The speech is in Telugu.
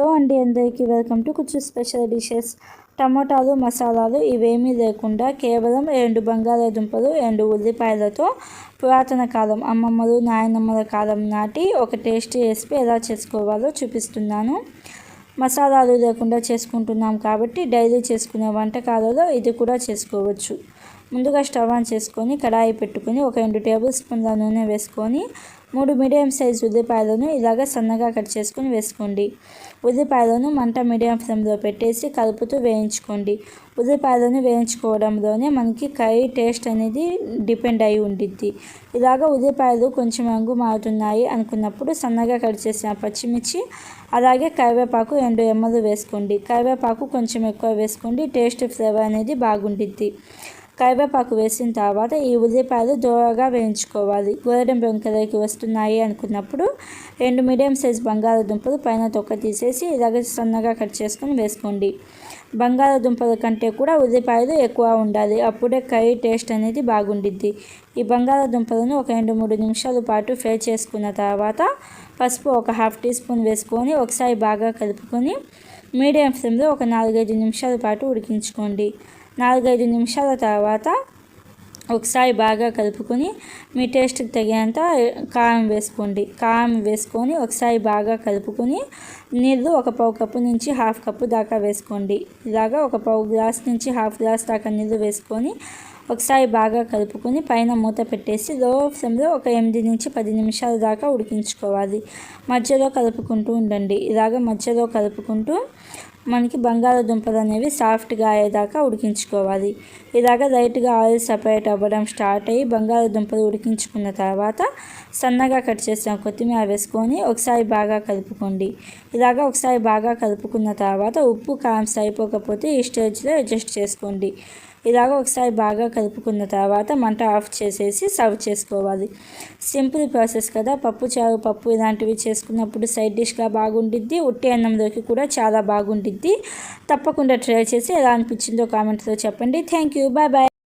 హలో అండి అందరికీ వెల్కమ్ టు కుచ్చు స్పెషల్ డిషెస్. టమోటాలు మసాలాలు ఇవేమీ లేకుండా కేవలం రెండు బంగాళాదుంపలు రెండు ఉల్లిపాయలతో పురాతన కాలం అమ్మమ్మలు నాయనమ్మల కాలం నాటి ఒక టేస్టీ రెసిపీ ఎలా చేసుకోవాలో చూపిస్తున్నాను. మసాలాలు లేకుండా చేసుకుంటున్నాం కాబట్టి డైలీ చేసుకునే వంటకాలలో ఇది కూడా చేసుకోవచ్చు. ముందుగా స్టవ్ ఆన్ చేసుకొని కడాయి పెట్టుకొని ఒక రెండు టేబుల్ స్పూన్ల నూనె వేసుకొని మూడు మీడియం సైజ్ ఉల్లిపాయలను ఇలాగ సన్నగా కట్ చేసుకొని వేసుకోండి. ఉల్లిపాయలను మంట మీడియం ఫ్లేమ్లో పెట్టేసి కలుపుతూ వేయించుకోండి. ఉల్లిపాయలను వేయించుకోవడంలోనే మనకి కర్రీ టేస్ట్ అనేది డిపెండ్ అయి ఉండిద్ది. ఇలాగ ఉల్లిపాయలు కొంచెం రంగు మారుతున్నాయి అనుకున్నప్పుడు సన్నగా కట్ చేసిన పచ్చిమిర్చి అలాగే కరివేపాకు రెండు ఎమ్మలు వేసుకోండి. కరివేపాకు కొంచెం ఎక్కువ వేసుకోండి టేస్ట్ ఫ్లేవర్ అనేది బాగుండిద్ది. కరివేపాకు వేసిన తర్వాత ఈ ఉల్లిపాయలు దూరగా వేయించుకోవాలి. గోరడం బొంకలోకి వస్తున్నాయి అనుకున్నప్పుడు రెండు మీడియం సైజ్ బంగాళాదుంపలు పైన తొక్క తీసేసి ఇలాగ సన్నగా కట్ చేసుకొని వేసుకోండి. బంగాళాదుంపల కంటే కూడా ఉల్లిపాయలు ఎక్కువ ఉండాలి. అప్పుడే కర్రీ టేస్ట్ అనేది బాగుండిద్ది. ఈ బంగాళాదుంపలను ఒక రెండు మూడు నిమిషాల పాటు ఫ్రై చేసుకున్న తర్వాత పసుపు ఒక హాఫ్ టీ స్పూన్ వేసుకొని ఒకసారి బాగా కలుపుకొని మీడియం ఫ్లేమ్లో ఒక నాలుగైదు నిమిషాల పాటు ఉడికించుకోండి. నాలుగైదు నిమిషాల తర్వాత ఒకసారి బాగా కలుపుకొని మీ టేస్ట్కి తగినంత కారం వేసుకోండి. కారం వేసుకొని ఒకసారి బాగా కలుపుకొని నీళ్ళు ఒక పావు కప్పు నుంచి హాఫ్ కప్పు దాకా వేసుకోండి. ఇలాగా ఒక పావు గ్లాస్ నుంచి హాఫ్ గ్లాస్ దాకా నీళ్ళు వేసుకొని ఒకసారి బాగా కలుపుకొని పైన మూత పెట్టేసి లో ఫ్లేమ్లో ఒక ఎనిమిది నుంచి పది నిమిషాల దాకా ఉడికించుకోవాలి. మధ్యలో కలుపుకుంటూ ఉండండి. ఇలాగ మధ్యలో కలుపుకుంటూ మనకి బంగాళాదుంపలు అనేవి సాఫ్ట్గా అయ్యేదాకా ఉడికించుకోవాలి. ఇలాగ లైట్గా ఆయిల్ సపరేట్ అవ్వడం స్టార్ట్ అయ్యి బంగాళాదుంపలు ఉడికించుకున్న తర్వాత సన్నగా కట్ చేసిన కొత్తిమీర వేసుకొని ఒకసారి బాగా కలుపుకోండి. ఇలాగ ఒకసారి బాగా కలుపుకున్న తర్వాత ఉప్పు కారం సరిపోకపోతే ఈ స్టేజ్లో అడ్జస్ట్ చేసుకోండి. ఇలాగ ఒకసారి బాగా కలుపుకున్న తర్వాత మంట ఆఫ్ చేసేసి సర్వ్ చేసుకోవాలి. సింపుల్ ప్రాసెస్ కదా. పప్పు చారు పప్పు ఇలాంటివి చేసుకున్నప్పుడు సైడ్ డిష్గా బాగుండిద్ది. ఉట్టి అన్నంలోకి కూడా చాలా బాగుండిద్ది. తప్పకుండా ట్రై చేసి ఎలా అనిపించిందో కామెంట్స్లో చెప్పండి. Thank you. Bye bye.